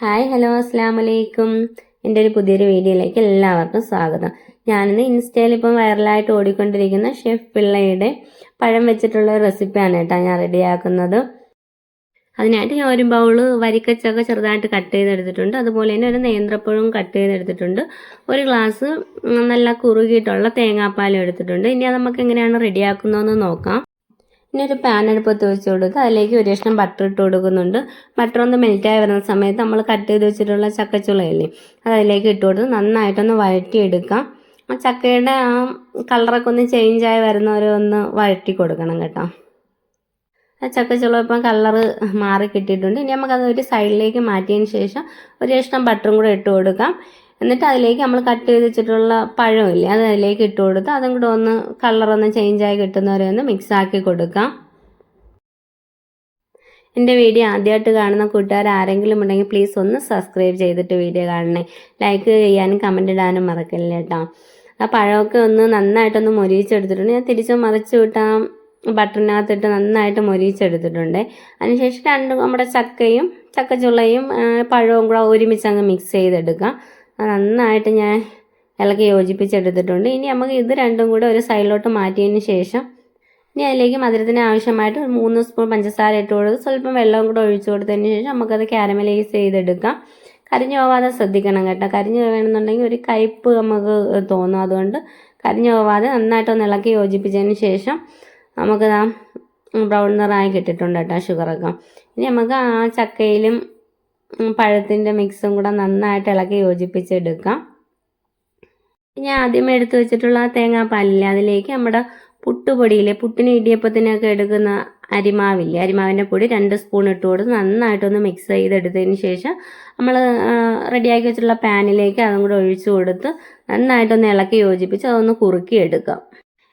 Hi hello അസ്സാം വലൈക്കും എന്റെ ഒരു പുതിയൊരു വീഡിയോയിലേക്ക് എല്ലാവർക്കും സ്വാഗതം. ഞാനിന്ന് ഇൻസ്റ്റയിൽ ഇപ്പം വൈറലായിട്ട് ഓടിക്കൊണ്ടിരിക്കുന്ന ഷെഫ് പിള്ളയുടെ പഴം വെച്ചിട്ടുള്ള റെസിപ്പിയാണ് കേട്ടോ ഞാൻ റെഡിയാക്കുന്നത്. അതിനായിട്ട് ഞാൻ ഒരു ബൗൾ വരിക്കച്ചൊക്കെ ചെറുതായിട്ട് കട്ട് ചെയ്തെടുത്തിട്ടുണ്ട്. അതുപോലെ തന്നെ ഒരു നേന്ത്രപ്പഴവും കട്ട് ചെയ്തെടുത്തിട്ടുണ്ട്. ഒരു ഗ്ലാസ് നല്ല കുറുകിയിട്ടുള്ള തേങ്ങാപ്പാലും എടുത്തിട്ടുണ്ട്. ഇനി അത് നമുക്ക് എങ്ങനെയാണ് റെഡിയാക്കുന്നതെന്ന് നോക്കാം. ഇനി ഒരു പാൻ അടുപ്പത്ത് വെച്ച് കൊടുക്കുക അതിലേക്ക് ഒരു കഷ്ണം ബട്ടർ ഇട്ട് കൊടുക്കുന്നുണ്ട്. ബട്ടർ ഒന്ന് മെൽറ്റായി വരുന്ന സമയത്ത് നമ്മൾ കട്ട് ചെയ്ത് വെച്ചിട്ടുള്ള ചക്കച്ചുളയല്ലേ അത് അതിലേക്ക് ഇട്ട് കൊടുത്ത് നന്നായിട്ടൊന്ന് വഴറ്റിയെടുക്കാം. ആ ചക്കയുടെ ആ കളറൊക്കെ ഒന്ന് ചേഞ്ചായി വരുന്നവരെ ഒന്ന് വഴറ്റി കൊടുക്കണം കേട്ടോ. ആ ചക്കച്ചുള ഇപ്പം കളറ് മാറി കിട്ടിയിട്ടുണ്ട്. ഇനി നമുക്കത് ഒരു സൈഡിലേക്ക് മാറ്റിയതിന് ശേഷം ഒരു കഷ്ണം ബട്ടറും കൂടെ ഇട്ട് കൊടുക്കാം. എന്നിട്ട് അതിലേക്ക് നമ്മൾ കട്ട് ചെയ്ത് വെച്ചിട്ടുള്ള പഴമില്ലേ അത് അതിലേക്ക് ഇട്ട് കൊടുത്ത് അതും കൂടെ ഒന്ന് കളറൊന്ന് ചേഞ്ചായി കിട്ടുന്നവരെ ഒന്ന് മിക്സ് ആക്കി കൊടുക്കാം. എന്റെ വീഡിയോ ആദ്യമായിട്ട് കാണുന്ന കൂട്ടുകാർ ആരെങ്കിലും ഉണ്ടെങ്കിൽ പ്ലീസ് ഒന്ന് സബ്സ്ക്രൈബ് ചെയ്തിട്ട് വീഡിയോ കാണണേ. ലൈക്ക് ചെയ്യാനും കമന്റ് ഇടാനും മറക്കില്ല കേട്ടോ. ആ പഴമൊക്കെ ഒന്ന് നന്നായിട്ടൊന്ന് മൊരിയിച്ചെടുത്തിട്ടുണ്ട്. ഞാൻ തിരിച്ച് മറിച്ച് വിട്ടാൽ ബട്ടറിനകത്തിട്ട് നന്നായിട്ട് മൊരിയിച്ചെടുത്തിട്ടുണ്ട്. അതിനുശേഷം രണ്ട് നമ്മുടെ ചക്കയും ചക്കച്ചുള്ളയും പഴവും കൂടെ ഒരുമിച്ച് അങ്ങ് മിക്സ് ചെയ്തെടുക്കാം. നന്നായിട്ട് ഞാൻ ഇളക്കി യോജിപ്പിച്ചെടുത്തിട്ടുണ്ട്. ഇനി നമുക്ക് ഇത് രണ്ടും കൂടെ ഒരു സൈഡിലോട്ട് മാറ്റിയതിന് ശേഷം ഇനി അതിലേക്ക് മധുരത്തിന് ആവശ്യമായിട്ട് മൂന്ന് സ്പൂൺ പഞ്ചസാര ഇട്ട് കൊടുത്ത് സ്വല്പം വെള്ളവും കൂടെ ഒഴിച്ചു കൊടുത്തതിന് ശേഷം നമുക്കത് കാരമലൈസ് ചെയ്തെടുക്കാം. കരിഞ്ഞു പോവാതെ ശ്രദ്ധിക്കണം കേട്ടോ. കരിഞ്ഞു പോകണമെന്നുണ്ടെങ്കിൽ ഒരു കയ്പ്പ് നമുക്ക് തോന്നും. അതുകൊണ്ട് കരിഞ്ഞു പോവാതെ നന്നായിട്ടൊന്ന് ഇളക്കി യോജിപ്പിച്ചതിന് ശേഷം നമുക്ക് ബ്രൗൺ നിറായി കിട്ടിയിട്ടുണ്ട് കേട്ടോ ഷുഗറൊക്കെ ഇനി നമുക്ക് ആ ചക്കയിലും പഴത്തിന്റെ മിക്സും കൂടെ നന്നായിട്ട് ഇളക്കി യോജിപ്പിച്ചെടുക്കാം. ഇനി ആദ്യം എടുത്തു വെച്ചിട്ടുള്ള ആ തേങ്ങാപ്പാലില്ലേ അതിലേക്ക് നമ്മുടെ പുട്ടുപൊടിയിലെ പുട്ടിന് ഇടിയപ്പത്തിനൊക്കെ എടുക്കുന്ന അരിമാവില്ലേ അരിമാവിന്റെ പൊടി രണ്ട് സ്പൂൺ ഇട്ട് കൊടുത്ത് നന്നായിട്ടൊന്ന് മിക്സ് ചെയ്തെടുത്തതിന് ശേഷം നമ്മൾ റെഡിയാക്കി വെച്ചിട്ടുള്ള പാനിലേക്ക് അതും കൂടെ ഒഴിച്ചു കൊടുത്ത് നന്നായിട്ടൊന്ന് ഇളക്കി യോജിപ്പിച്ച് അതൊന്ന് കുറുക്കി എടുക്കാം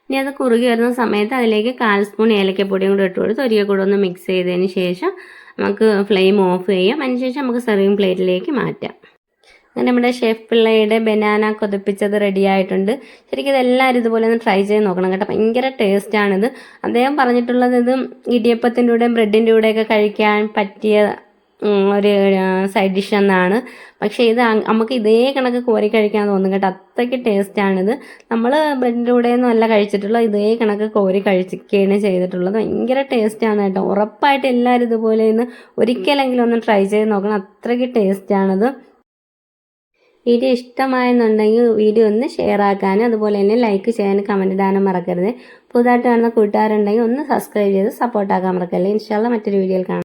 ഇനി അത് കുറുകി വരുന്ന സമയത്ത് അതിലേക്ക് കാൽ സ്പൂൺ ഏലക്കപ്പൊടിയും കൂടെ ഇട്ട് കൊടുത്ത് ഒരിക്കൽ കൂടെ ഒന്ന് മിക്സ് ചെയ്തതിന് ശേഷം നമുക്ക് ഫ്ലെയിം ഓഫ് ചെയ്യാം. അതിനുശേഷം നമുക്ക് സെർവിങ് പ്ലേറ്റിലേക്ക് മാറ്റാം. അങ്ങനെ നമ്മുടെ ഷെഫ് പിള്ളയുടെ ബനാന കൊതിപ്പിച്ചത് റെഡി ആയിട്ടുണ്ട്. ശരിക്കും ഇതെല്ലാവരും ഇതുപോലെ ഒന്ന് ട്രൈ ചെയ്ത് നോക്കണം കേട്ടോ. ഭയങ്കര ടേസ്റ്റാണിത് അദ്ദേഹം പറഞ്ഞിട്ടുള്ളത് ഇത് ഇടിയപ്പത്തിന്റെ കൂടെയും ബ്രെഡിന്റെ കൂടെയൊക്കെ കഴിക്കാൻ പറ്റിയ ഒരു സൈഡ് ഡിഷ് എന്നാണ്. പക്ഷേ ഇത് നമുക്ക് ഇതേ കണക്ക് കോരി കഴിക്കാൻ തോന്നും കേട്ടോ. അത്രയ്ക്ക് ടേസ്റ്റാണിത് നമ്മൾ ബ്രെഡിന്റെ കൂടെയൊന്നും അല്ല കഴിച്ചിട്ടുള്ളത് ഇതേ കണക്ക് കോരി കഴിക്കുകയാണ് ചെയ്തിട്ടുള്ളത്. ഭയങ്കര ടേസ്റ്റാണ് കേട്ടോ. ഉറപ്പായിട്ട് എല്ലാവരും ഇതുപോലെ ഇന്ന് ഒരിക്കലെങ്കിലും ഒന്ന് ട്രൈ ചെയ്ത് നോക്കണം. അത്രയ്ക്ക് ടേസ്റ്റാണിത് വീഡിയോ ഇഷ്ടമായെന്നുണ്ടെങ്കിൽ വീഡിയോ ഒന്ന് ഷെയർ ആക്കാനും അതുപോലെ തന്നെ ലൈക്ക് ചെയ്യാനും കമന്റ് ഇടാനും മറക്കരുത്. പുതുതായിട്ട് കാണുന്ന കൂട്ടുകാരുണ്ടെങ്കിൽ ഒന്ന് സബ്സ്ക്രൈബ് ചെയ്ത് സപ്പോർട്ടാക്കാൻ മറക്കല്ലേ. ഇൻഷാല്ല മറ്റൊരു വീഡിയോയിൽ കാണാം.